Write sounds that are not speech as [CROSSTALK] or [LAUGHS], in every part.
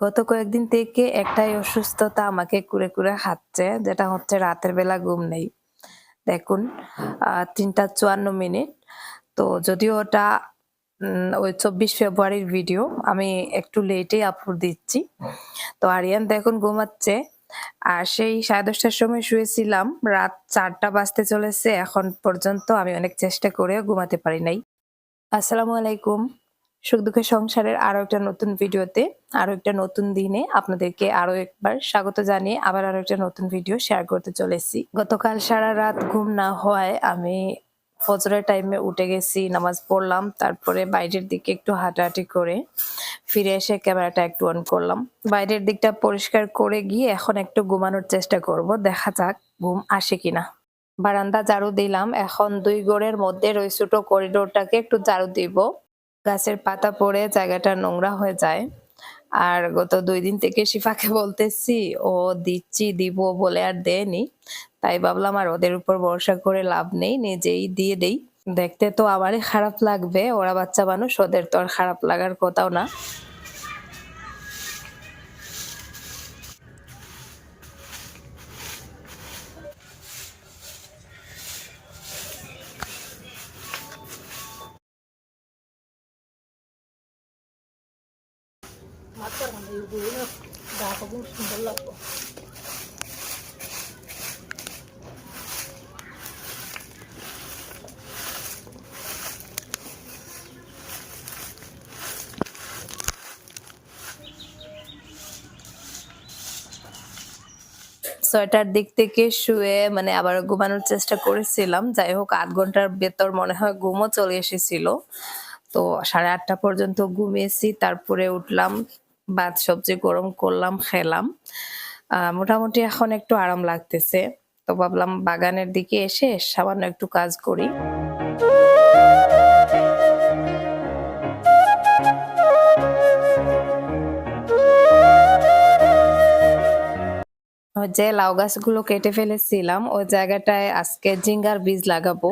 গত কয়েকদিন থেকে একটাই অসুস্থতা আমাকে কুরে কুরে খাচ্ছে যেটা হচ্ছে রাতের বেলা ঘুম নেই। দেখুন তিনটা চুয়ান্ন মিনিট। তো যদিও ওটা ওই চব্বিশ ফেব্রুয়ারির ভিডিও, আমি একটু লেটেই আপলোড দিচ্ছি। তো আরিয়ান দেখুন ঘুমাচ্ছে। আর সেই সাড়ে দশটার সময় শুয়েছিলাম, রাত চারটা বাজতে চলেছে, এখন পর্যন্ত আমি অনেক চেষ্টা করেও ঘুমাতে পারি নাই। আসসালামু আলাইকুম। সুখ দুঃখের সংসারের আরও একটা নতুন ভিডিওতে, আরও একটা নতুন দিনে আপনাদেরকে আরও একবার স্বাগত জানিয়ে আবার আরও একটা নতুন ভিডিও শেয়ার করতে চলেছি। গতকাল সারা রাত ঘুম না হওয়ায় আমি ফজরের টাইমে উঠে গেছি, নামাজ পড়লাম, তারপরে বাইরের দিকে একটু হাঁটাহাঁটি করে ফিরে এসে ক্যামেরাটা একটু অন করলাম। বাইরের দিকটা পরিষ্কার করে গিয়ে এখন একটু ঘুমানোর চেষ্টা করব, দেখা যাক ঘুম আসে কিনা। বারান্দা ঝাড়ু দিলাম, এখন দুই গোড়ের মধ্যে ওই ছোট করিডোরটাকে একটু ঝাড়ু দিব। গাছের পাতা পড়ে জায়গাটা নোংরা হয়ে যায়। আর গত দুই দিন থেকে শিফাকে বলতেছি, ও দিচ্ছি, দিব বলে আর দেয়নি। তাই ভাবলাম আর ওদের উপর ভরসা করে লাভ নেই, নিজেই দিয়ে দেই। দেখতে তো আমারই খারাপ লাগবে, ওরা বাচ্চা মানুষ, ওদের তো আর খারাপ লাগার কথাও না। ছয়টার দিক থেকে শুয়ে মানে আবার ঘুমানোর চেষ্টা করেছিলাম। যাই হোক, আধ ঘণ্টার ভেতর মনে হয় ঘুমও চলে এসেছিল। তো সাড়ে আটটা পর্যন্ত ঘুমিয়েছি, তারপরে উঠলাম, ভাত, সবজি গরম করলাম, খেলাম। মোটামুটি এখন একটু আরাম লাগতেছে। তো ভাবলাম বাগানের দিকে এসে সামান্য একটু কাজ করি। যে লাউ গাছগুলো কেটে ফেলেছিলাম, ওই জায়গাটায় আজকে জিঙ্গার বীজ লাগাবো।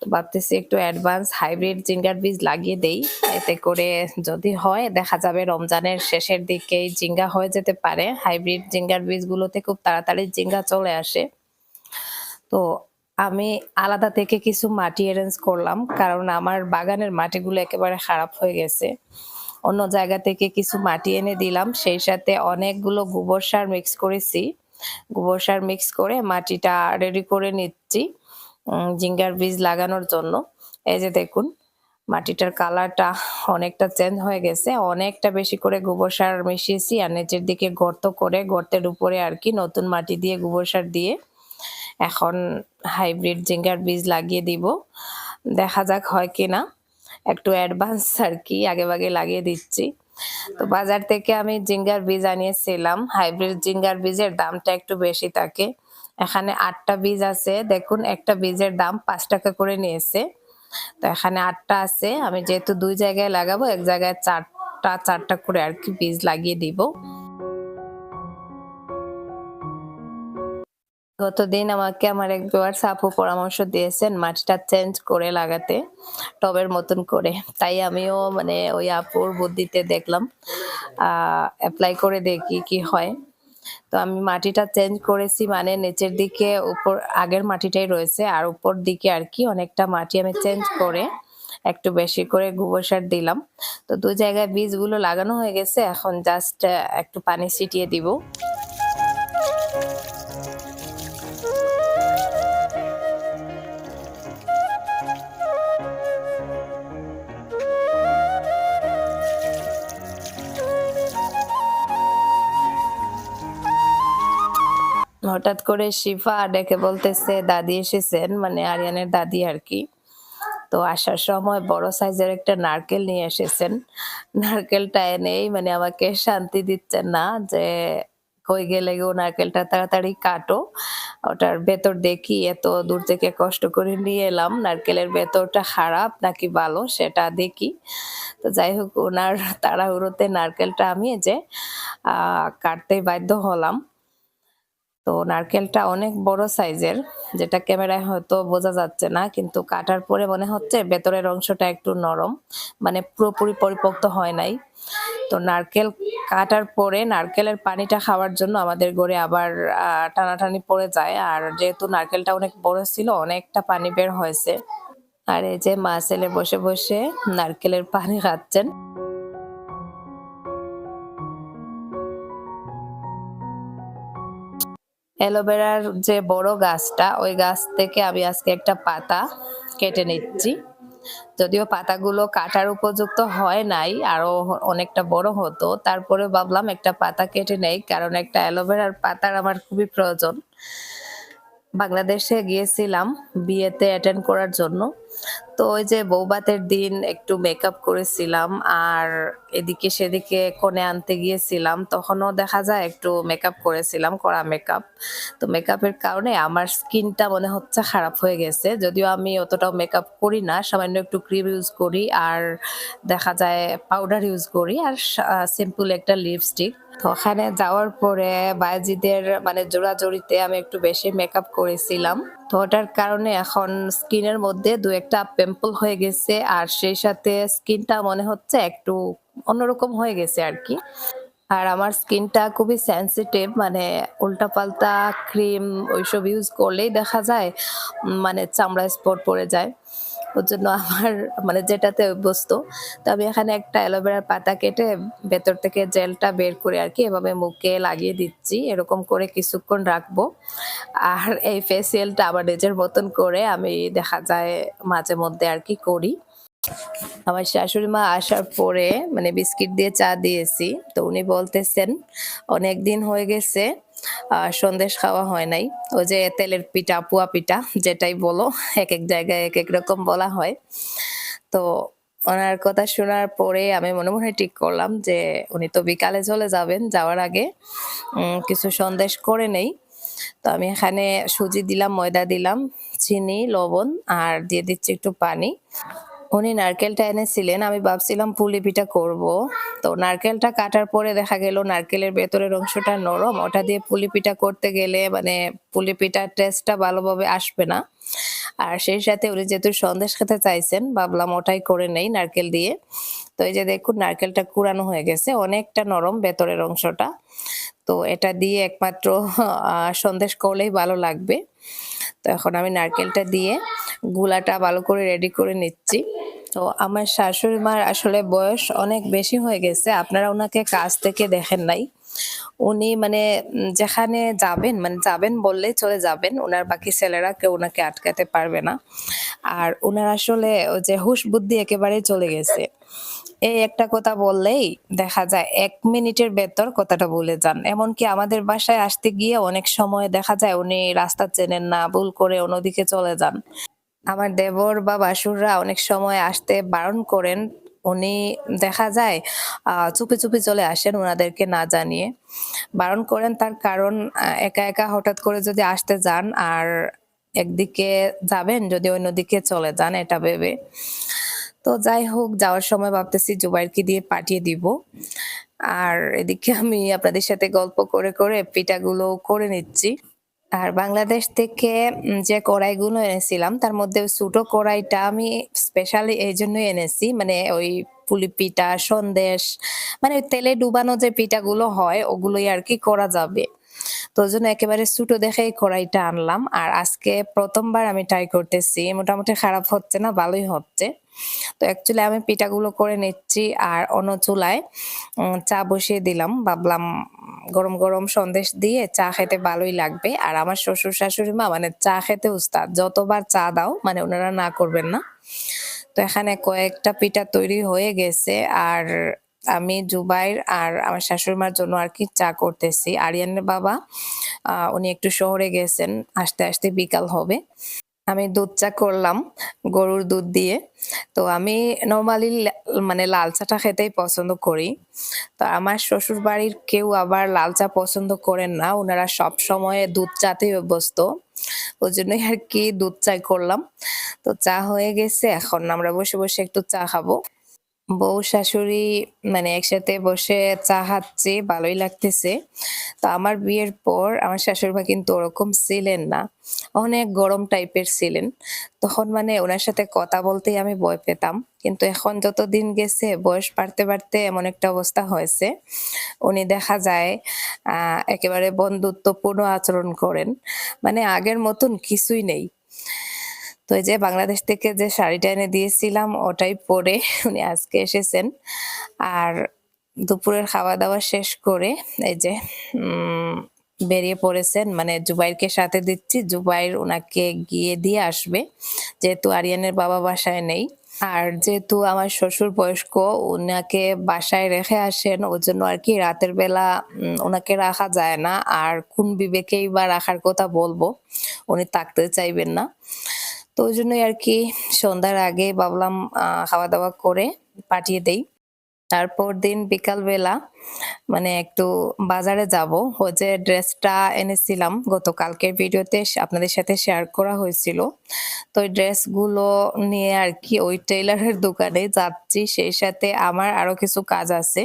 তো ভাবতেছি একটু অ্যাডভান্স হাইব্রিড জিঙ্গার বীজ লাগিয়ে দেই, এতে করে যদি হয়, দেখা যাবে রমজানের শেষের দিকেই জিঙ্গা হয়ে যেতে পারে। হাইব্রিড জিঙ্গার বীজগুলোতে খুব তাড়াতাড়ি জিঙ্গা চলে আসে। তো আমি আলাদা থেকে কিছু মাটি অ্যারেঞ্জ করলাম, কারণ আমার বাগানের মাটিগুলো একেবারে খারাপ হয়ে গেছে। অন্য জায়গা থেকে কিছু মাটি এনে দিলাম, সেই সাথে অনেকগুলো গোবর সার মিক্স করেছি। গোবর সার মিক্স করে মাটিটা রেডি করে নিচ্ছি জিঙ্গার বীজ লাগানোর জন্য। এই যে দেখুন, মাটিটার কালারটা অনেকটা চেঞ্জ হয়ে গেছে। অনেকটা বেশি করে গোবর সার মিশিয়েছি আর নিচের দিকে গর্ত করে গর্তের উপরে আর কি নতুন মাটি দিয়ে গোবর সার দিয়ে এখন হাইব্রিড জিঙ্গার বীজ লাগিয়ে দিব। দেখা যাক হয় কিনা। একটু অ্যাডভান্স আর কি আগে ভাগে লাগিয়ে দিচ্ছি। তো বাজার থেকে আমি জিঙ্গার বীজ আনিয়েছিলাম। হাইব্রিড জিঙ্গার বীজের দামটা একটু বেশি থাকে। এখানে আটটা বীজ আছে। দেখুন, একটা বীজের দাম পাঁচ টাকা করে নিয়েছে। তো এখানে আটটা আছে। আমি যেহেতু দুই জায়গায় লাগাবো, এক জায়গায় চারটা চারটা করে আর কি বীজ লাগিয়ে দিব। গতদিন আমাকে আমার এক ভিউয়ার্স আপু পরামর্শ দিয়েছেন মাটিটা চেঞ্জ করে লাগাতে, টবের মতন করে। তাই আমিও মানে ওই আপুর বুদ্ধিতে দেখলাম অ্যাপ্লাই করে দেখি কি হয়। তো আমি মাটিটা চেঞ্জ করেছি মানে নিচের দিকে উপর, আগের মাটিটাই রয়েছে, আর উপর দিকে আর কি অনেকটা মাটি আমি চেঞ্জ করে একটু বেশি করে গোবর সার দিলাম। তো দু জায়গায় বীজগুলো লাগানো হয়ে গেছে, এখন জাস্ট একটু পানি ছিটিয়ে দিব। হঠাৎ করে শিফা ডেকে বলতেছে, দাদি এসেছেন? মানে আরিয়ানের দাদি আর কি। তো আসার সময় বড় সাইজের একটা নারকেল নিয়ে এসেছেন। নারকেলটা এনেই মানে আমাকে শান্তি দিচ্ছেন না যে কই গেলে গো নারকেলটা তাড়াতাড়ি কাটো। ওটার ভেতর দেখি এত দূর থেকে কষ্ট করে নিয়ে এলাম। নারকেলের ভেতরটা খারাপ নাকি ভালো সেটা দেখি। তো যাই হোক, ওনার তাড়াহুড়োতে নারকেলটা আমি যে কাটতে বাধ্য হলাম। তো নারকেলটা অনেক বড় সাইজের, যেটা ক্যামেরায় হয়তো বোঝা যাচ্ছে না, কিন্তু কাটার পরে মনে হচ্ছে ভেতরের অংশটা একটু নরম মানে পুরোপুরি পরিপক্ত হয় নাই। তো নারকেল কাটার পরে নারকেলের পানিটা খাওয়ার জন্য আমাদের ঘরে আবার টানাটানি পড়ে যায়। আর যেহেতু নারকেলটা অনেক বড় ছিল, অনেকটা পানি বের হয়েছে। আর এই যে মা ছেলে বসে বসে নারকেলের পানি খাচ্ছেন। অ্যালোভেরার যে বড় গাছটা, ওই গাছ থেকে আমি আজকে একটা পাতা কেটে নিচ্ছি। যদিও পাতাগুলো কাটার উপযুক্ত হয় নাই, আরও অনেকটা বড় হতো। তারপরে ভাবলাম একটা পাতা কেটে নেই, কারণ একটা অ্যালোভেরার পাতার আমার খুবই প্রয়োজন। বাংলাদেশে গিয়েছিলাম বিয়েতে অ্যাটেন্ড করার জন্য। তো ওই যে বৌবাতের দিন একটু মেকআপ করেছিলাম আর এদিকে সেদিকে কোণে আনতে গিয়েছিলাম, তখনও দেখা যায় একটু মেকআপ করেছিলাম করা মেকআপ তো মেকআপের কারণে আমার স্কিনটা মনে হচ্ছে খারাপ হয়ে গেছে, যদিও আমি অতটাও মেকআপ করি না, সামান্য একটু ক্রিম ইউজ করি আর দেখা যায় পাউডার ইউজ করি আর সিম্পল একটা লিপস্টিক তো ওখানে যাওয়ার পরে বায়াজিদের মানে জোড়াজড়িতে আমি একটু বেশি মেকআপ করেছিলাম। তো ওটার কারণে এখন স্কিনের মধ্যে দু একটা পেম্পল হয়ে গেছে, আর সেই সাথে স্কিনটা মনে হচ্ছে একটু অন্যরকম হয়ে গেছে আর কি। আর আমার স্কিনটা খুবই সেন্সিটিভ মানে উল্টাপাল্টা ক্রিম ওইসব ইউজ করলেই দেখা যায় মানে চামড়া স্পট পড়ে যায়। ওর জন্য আমার মানে যেটাতে অভ্যস্ত। তো আমি এখানে একটা অ্যালোভেরার পাতা কেটে ভেতর থেকে জেলটা বের করে আর কি এভাবে মুখে লাগিয়ে দিচ্ছি। এরকম করে কিছুক্ষণ রাখব। আর এই ফেসিয়ালটা আবার নিজের মতন করে আমি দেখা যায় মাঝে মধ্যে আর কি করি। আমার শাশুড়ি মা আসার পরে মানে বিস্কিট দিয়ে চা দিয়েছি। তো উনি বলতেছেন অনেক দিন হয়ে গেছে সন্দেশ খাওয়া হয় নাই। ওই যে তেলের পিঠা, পুয়া পিঠা যেটাই বলো এক এক জায়গায় এক এক রকম বলা হয়। তো ওনার কথা শোনার পরে আমি মনে মনে ঠিক করলাম যে উনি তো বিকালে চলে যাবেন, যাওয়ার আগে কিছু সন্দেশ করে নেই। তো আমি এখানে সুজি দিলাম, ময়দা দিলাম, চিনি, লবণ, আর দিয়ে দিচ্ছি একটু পানি। উনি নারকেলটা এনেছিলেন, আমি ভাবছিলাম পুলি পিঠা করব। তো নারকেলটা কাটার পরে দেখা গেল নারকেলের ভেতরের অংশটা নরম, ওটা দিয়ে পুলি পিঠা করতে গেলে মানে পুলি পিঠার টেস্টটা ভালোভাবে আসবে না। আর সেই সাথে উনি যেহেতু সন্দেশ খেতে চাইছেন, ভাবলাম ওটাই করে নেই নারকেল দিয়ে। তো এই যে দেখুন নারকেলটা কুড়ানো হয়ে গেছে, অনেকটা নরম ভেতরের অংশটা। তো এটা দিয়ে একমাত্র সন্দেশ করলেই ভালো লাগবে। তো এখন আমি নারকেলটা দিয়ে গুলাটা ভালো করে রেডি করে নিচ্ছি। তো আমার শাশুড়ি মার আসলে বয়স অনেক বেশি হয়ে গেছে, আপনারা ওনাকে কাছ থেকে দেখেন নাই। উনি মানে যেখানে যাবেন মানে যাবেন বললেই চলে যাবেন ওনার বাকি ছেলেরা কেউ ওনাকে আটকাতে পারবে না। আর ওনার আসলে যে হুশ বুদ্ধি একেবারেই চলে গেছে। এই একটা কথা বললেই দেখা যায়, এক মিনিটের ভেতর কথাটা বলে যান। এমনকি আমাদের বাসায় আসতে গিয়ে অনেক সময় দেখা যায় উনি রাস্তা চেনেন না, ভুল করে অন্যদিকে চলে যান। আমার দেবর বা বাসুররা অনেক সময় আসতে বারণ করেন উনি দেখা যায় চুপি চুপি চলে আসেন ওনাদেরকে না জানিয়ে। বারণ করেন তার কারণ একা একা হঠাৎ করে যদি আসতে যান আর একদিকে যাবেন যদি অন্যদিকে চলে যান, এটা ভেবে। তো যাই হোক, যাওয়ার সময় ভাবতেছি জুবাইরকে দিয়ে পাঠিয়ে দিব। আর এদিকে আমি আপনাদের সাথে গল্প করে করে পিঠাগুলো করে নিচ্ছি। আর বাংলাদেশ থেকে যে কড়াইগুলো এনেছিলাম, তার মধ্যে ছোট কড়াইটা আমি স্পেশালি এই জন্যই এনেছি। মানে ওই পুলি পিঠা, সন্দেশ মানে তেলে ডুবানো যে পিঠাগুলো হয়, ওগুলোই আর কি করা যাবে। তো ওই জন্য একেবারে ছোটো দেখে এই কড়াইটা আনলাম। আর আজকে প্রথমবার আমি ট্রাই করতেছি। মোটামুটি খারাপ হচ্ছে না, ভালোই হচ্ছে। তো অ্যাকচুয়ালি আমি পিঠাগুলো করে নিচ্ছি আর অন্য চুলায় চা বসিয়ে দিলাম। ভাবলাম গরম গরম সন্দেশ দিয়ে চা খেতে ভালোই লাগবে। আর আমার শ্বশুর শাশুড়ি মা মানে চা খেতে উস্তাদ, যতবার চা দাও মানে ওনারা না করবেন না। তো এখানে কয়েকটা পিঠা তৈরি হয়ে গেছে। আর আমি জুবাইর আর আমার শাশুড়ি মার জন্য আর কি চা করতেছি। আরিয়ানের বাবা উনি একটু শহরে গেছেন, আসতে আসতে বিকাল হবে। আমি দুধ চা করলাম, গরুর দুধ দিয়ে। তো আমি নর্মালি মানে লাল চাটা খেতেই পছন্দ করি। তো আমার শ্বশুর বাড়ির কেউ আবার লাল চা পছন্দ করেন না ওনারা সব সময় দুধ চাতেই অভ্যস্ত। ওই জন্যই আর কি দুধ চাই করলাম। তো চা হয়ে গেছে, এখন আমরা বসে বসে একটু চা খাব। বউ শাশুড়ি মানে একসাথে বসে চা খাচ্ছি, ভালোই লাগতেছে। তো আমার বিয়ের পর আমার শাশুড়িমা কিন্তু ওরকম ছিলেন না, অনেক গরম টাইপের ছিলেন। তখন মানে ওনার সাথে কথা বলতেই আমি ভয় পেতাম। কিন্তু এখন যত দিন গেছে, বয়স বাড়তে বাড়তে এমন একটা অবস্থা হয়েছে। উনি দেখা যায় একেবারে বন্ধুত্বপূর্ণ আচরণ করেন। মানে আগের মতন কিছুই নেই। তো এই যে বাংলাদেশ থেকে যে শাড়িটা এনে দিয়েছিলাম, ওটাই পরে [LAUGHS] উনি আজকে এসেছেন। আর দুপুরের খাওয়া দাওয়া শেষ করে এই যে বেরিয়ে পড়েছেন। মানে জুবাইরকে সাথে দিচ্ছি। জুবাইর ওনাকে গিয়ে দিয়ে আসবে। যেহেতু আরিয়ানের বাবা বাসায় নেই। আর যেহেতু আমার শ্বশুর বয়স্ক ওনাকে বাসায় রেখে আসেন, ওই জন্য আর কি রাতের বেলা ওনাকে রাখা যায় না। আর কোন বিবেকেই বা রাখার কথা বলব, উনি থাকতে চাইবেন না। তো ওই জন্যই আর কি সন্ধ্যার আগে ভাবলাম খাওয়া দাওয়া করে পাঠিয়ে দেই। তারপর দিন বিকাল বেলা মানে একটু বাজারে যাব। ওই যে ড্রেসটা এনেছিলাম গতকালকের ভিডিওতে আপনাদের সাথে শেয়ার করা হয়েছিল। তো ওই ড্রেসগুলো নিয়ে আর কি ওই টেইলারের দোকানে যাচ্ছি। সেই সাথে আমার আরও কিছু কাজ আছে।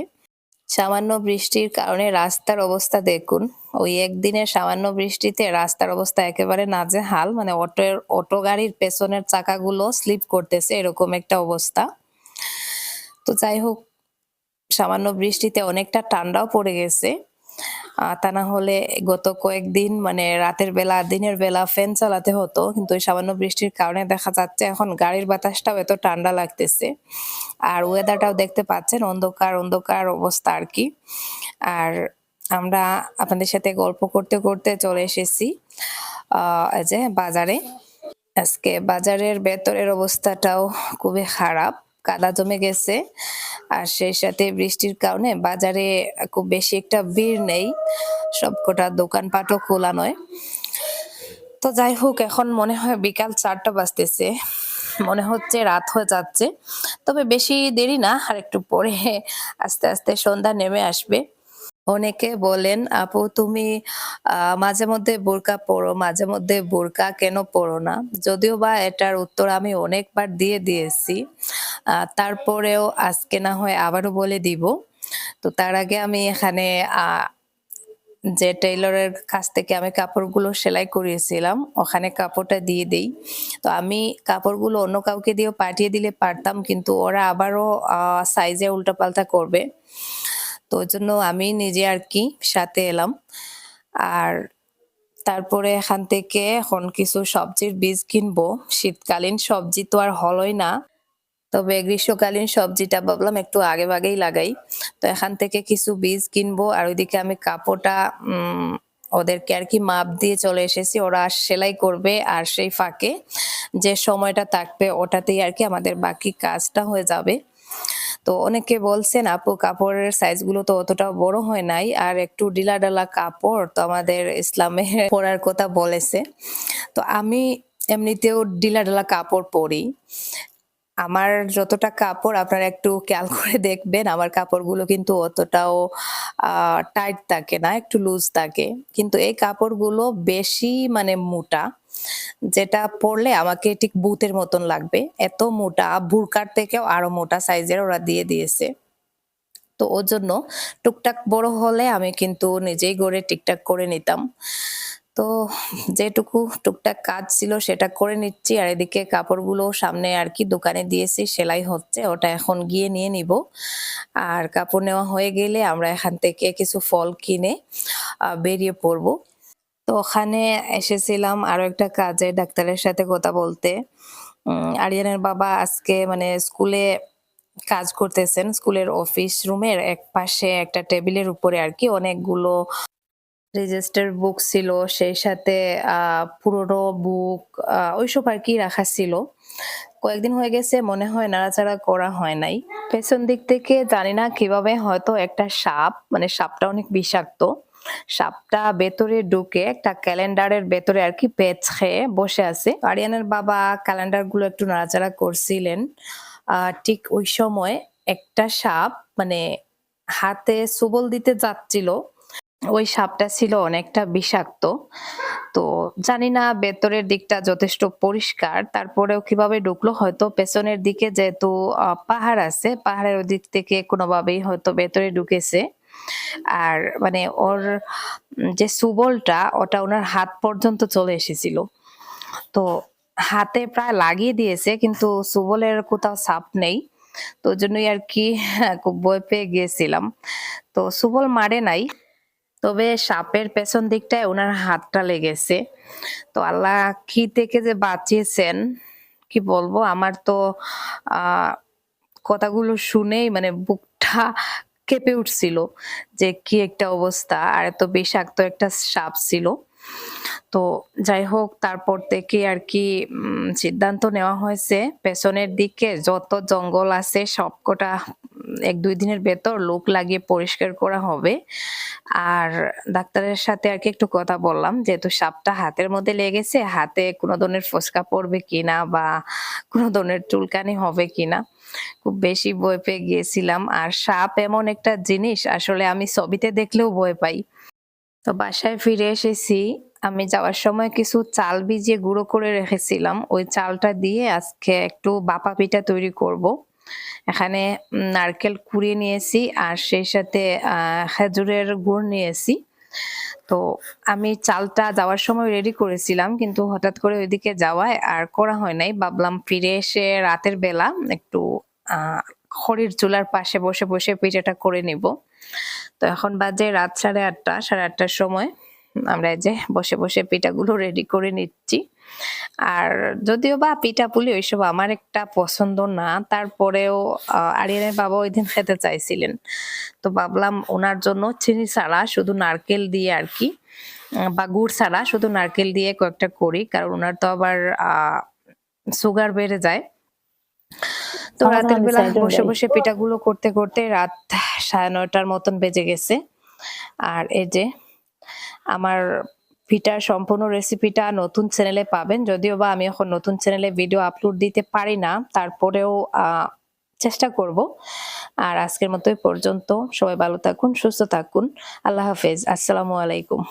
সামান্য বৃষ্টির কারণে রাস্তার অবস্থা দেখুন। ওই একদিনে সামান্য বৃষ্টিতে রাস্তার অবস্থা একেবারে নাজেহাল মানে অটোর অটো গাড়ির পেছনের চাকাগুলো স্লিপ করতেছে, এরকম একটা অবস্থা। তো যাই হোক, সামান্য বৃষ্টিতে অনেকটা ঠান্ডাও পড়ে গেছে। তা না হলে গত কয়েকদিন মানে রাতের বেলা, দিনের বেলা ফ্যান চালাতে হতো, কিন্তু ওই সামান্য বৃষ্টির কারণে দেখা যাচ্ছে এখন গাড়ির বাতাসটাও এত ঠান্ডা লাগতেছে। আর ওয়েদারটাও দেখতে পাচ্ছেন, অন্ধকার অন্ধকার অবস্থা আর কি। আর আমরা আপনাদের সাথে গল্প করতে করতে চলে এসেছি যে বাজারে। আজকে বাজারের ভেতরের অবস্থাটাও খুবই খারাপ। কাদা জমে গেছে। আর সেই সাথে বৃষ্টির কারণে বাজারে খুব বেশি একটা ভিড় নেই। সবকটা দোকানপাটও খোলা নয়। তো যাই হোক, এখন মনে হয় বিকাল চারটা বাজতেছে। মনে হচ্ছে রাত হয়ে যাচ্ছে। তবে বেশি দেরি না, আর একটু পরে আস্তে আস্তে সন্ধ্যা নেমে আসবে। অনেকে বলেন, আপু, তুমি মাঝে মধ্যে বোরকা পরো, মাঝে মধ্যে বোরকা কেন পরো না? যদিও বা এটার উত্তর আমি অনেকবার দিয়ে দিয়েছি। তারপরেও আজকে না হয় আবারও বলে দিব। তো তার আগে আমি এখানে যে টেইলরের কাছ থেকে আমি কাপড়গুলো সেলাই করিয়েছিলাম, ওখানে কাপড়টা দিয়ে দেই। তো আমি কাপড়গুলো অন্য কাউকে দিয়েও পাঠিয়ে দিলে পারতাম, কিন্তু ওরা আবারও সাইজে উল্টাপাল্টা করবে। তো ওই জন্য আমি নিজে আর কি সাথে এলাম। আর তারপরে এখান থেকে এখন কিছু সবজির বীজ কিনবো। শীতকালীন সবজি তো আর হলোই না। তবে গ্রীষ্মকালীন সবজিটা ভাবলাম একটু আগে ভাগেই লাগাই। তো এখান থেকে কিছু বীজ কিনবো আর ওইদিকে আমি কাপড়টা ওদেরকে আর কি মাপ দিয়ে চলে এসেছি। ওরা সেলাই করবে আর সেই ফাঁকে যে সময়টা থাকবে ওটাতেই আর কি আমাদের বাকি কাজটা হয়ে যাবে। তো অনেকে বলছেন, আপু, কাপড়ের সাইজগুলো তো অতটা বড় হয় নাই আর একটু ডিলা ডালা কাপড় তো আমাদের ইসলামে [LAUGHS] পরার কথা বলেছে। তো আমি এমনিতেও ডিলা ডালা কাপড় পরি। আমার যতটা কাপড় আপনারা একটু খেয়াল করে দেখবেন, আমার কাপড়গুলো কিন্তু অতটাও টাইট থাকে না, একটু লুজ থাকে। কিন্তু এই কাপড়গুলো বেশি মানে মোটা, যেটা পরলে আমাকে ঠিক বুথের মতন লাগবে। এত মোটা, বুরকার থেকেও আরও মোটা সাইজের ওরা দিয়ে দিয়েছে। তো ওর জন্য টুকটাক বড় হলে আমি কিন্তু নিজেই গড়ে টিকটাক করে নিতাম। তো যেটুকু টুকটাক কাজ ছিল সেটা করে নিচ্ছি। আর এদিকে কাপড়গুলো সামনে আর কি দোকানে দিয়েছি, সেলাই হচ্ছে, ওটা এখন গিয়ে নিয়ে নিব। আর কাপড় নেওয়া হয়ে গেলে আমরা এখান থেকে কিছু ফল কিনে বেরিয়ে পড়ব। তো ওখানে এসেছিলাম আরও একটা কাজে ডাক্তারের সাথে কথা বলতে। আরিয়ানের বাবা আজকে মানে স্কুলে কাজ করতেছেন, স্কুলের অফিস রুমের এক পাশে একটা টেবিলের উপরে আর কি অনেকগুলো রেজিস্টার বুক ছিল, সেই সাথে পুরোনো বুক ওইসব আর কি রাখা ছিল। কয়েকদিন হয়ে গেছে, মনে হয় নাড়াচাড়া করা হয় নাই। পেছন দিক থেকে জানি না কীভাবে হয়তো একটা সাপ মানে সাপটা অনেক বিষাক্ত। সাপটা ভেতরে ঢুকে একটা ক্যালেন্ডারের ভেতরে আর কি পেচ খেয়ে বসে আছে। আরিয়ানের বাবা ক্যালেন্ডারগুলো একটু নাড়াচাড়া করছিলেন। ঠিক ওই সময় একটা সাপ মানে হাতে সুবল দিতে যাচ্ছিল। ওই সাপটা ছিল অনেকটা বিষাক্ত। তো জানি না ভেতরের দিকটা যথেষ্ট পরিষ্কার, তারপরেও কীভাবে ঢুকলো, হয়তো পেছনের দিকে যেহেতু পাহাড় আছে, পাহাড়ের ওদিক থেকে কোনোভাবেই হয়তো ভেতরে ঢুকেছে। আর মানে ওর যে সুবলটা, ওটা ওনার হাত পর্যন্ত চলে এসেছিল। তো হাতে প্রায় লাগিয়ে দিয়েছে, কিন্তু সুবলের কোথাও সাপ নেই। তো জন্যই আর কি খুব ভয় পেয়ে গিয়েছিলাম তো সুবল মারে নাই। তবে সাপের পেছন দিকটায় ওনার হাতটা লেগেছে। তো আল্লাহ কি থেকে যে বাঁচিয়েছেন, কি বলব? আমার তো কথাগুলো শুনেই মানে বুকটা কেঁপে উঠছিল যে কি একটা অবস্থা, আর এত বিষাক্ত একটা সাপ ছিল। তো যাই হোক, তারপর থেকে আর কি সিদ্ধান্ত নেওয়া হয়েছে পেছনের দিকে যত জঙ্গল আছে সবকটা এক, দুই দিনের ভেতর লোক লাগিয়ে পরিষ্কার করা হবে। আর ডাক্তারের সাথে আর কি একটু কথা বললাম, যেহেতু সাপটা হাতের মধ্যে লেগেছে, হাতে কোনো ধরনের ফোসকা পড়বে কিনা বা কোনো ধরনের চুলকানি হবে কিনা, খুব বেশি ভয় পেয়ে গিয়েছিলাম। আর সাপ এমন একটা জিনিস, আসলে আমি ছবিতে দেখলেও ভয় পাই। তো বাসায় ফিরে এসেছি, আমি যাওয়ার সময় কিছু চাল ভিজিয়ে গুঁড়ো করে রেখেছিলাম। ওই চালটা দিয়ে আজকে একটু বাপা পিঠা তৈরি করব। এখানে নারকেল কুড়িয়ে নিয়েছি আর সেই সাথে খেজুরের গুড় নিয়েছি। তো আমি চালটা যাওয়ার সময় রেডি করেছিলাম, কিন্তু হঠাৎ করে ওইদিকে যাওয়ায় আর করা হয় নাই। ভাবলাম ফিরে এসে রাতের বেলা একটু খড়ির চুলার পাশে বসে বসে পিঠাটা করে নিব। তো এখন বাজে রাত সাড়ে আটটা, সাড়ে আটটার সময়। আমরা এই যে বসে বসে পিঠাগুলো রেডি করে নিচ্ছি। আর যদিও বা পিঠা পুলি ওইসব আমার একটা পছন্দ না তারপরেও আরিয়ানের বাবা ওই দিন খেতে চাইছিলেন। তো ভাবলাম ওনার জন্য চিনি ছাড়া শুধু নারকেল দিয়ে আর কি বা গুড় ছাড়া শুধু নারকেল দিয়ে কয়েকটা করি কারণ ওনার তো আবার আহ সুগার বেড়ে যায়। তো রাতের বেলা বসে। বসে পিঠাগুলো করতে করতে রাত সাড়ে নয়টার মতন বেজে গেছে। আর এই যে আমার পিঠার সম্পূর্ণ রেসিপিটা নতুন চ্যানেলে পাবেন। যদিও বা আমি এখন নতুন চ্যানেলে ভিডিও আপলোড দিতে পারি না, তারপরেও চেষ্টা করব। আর আজকের মতো পর্যন্ত। সবাই ভালো থাকুন, সুস্থ থাকুন। আল্লাহ হাফেজ। আসসালামু আলাইকুম।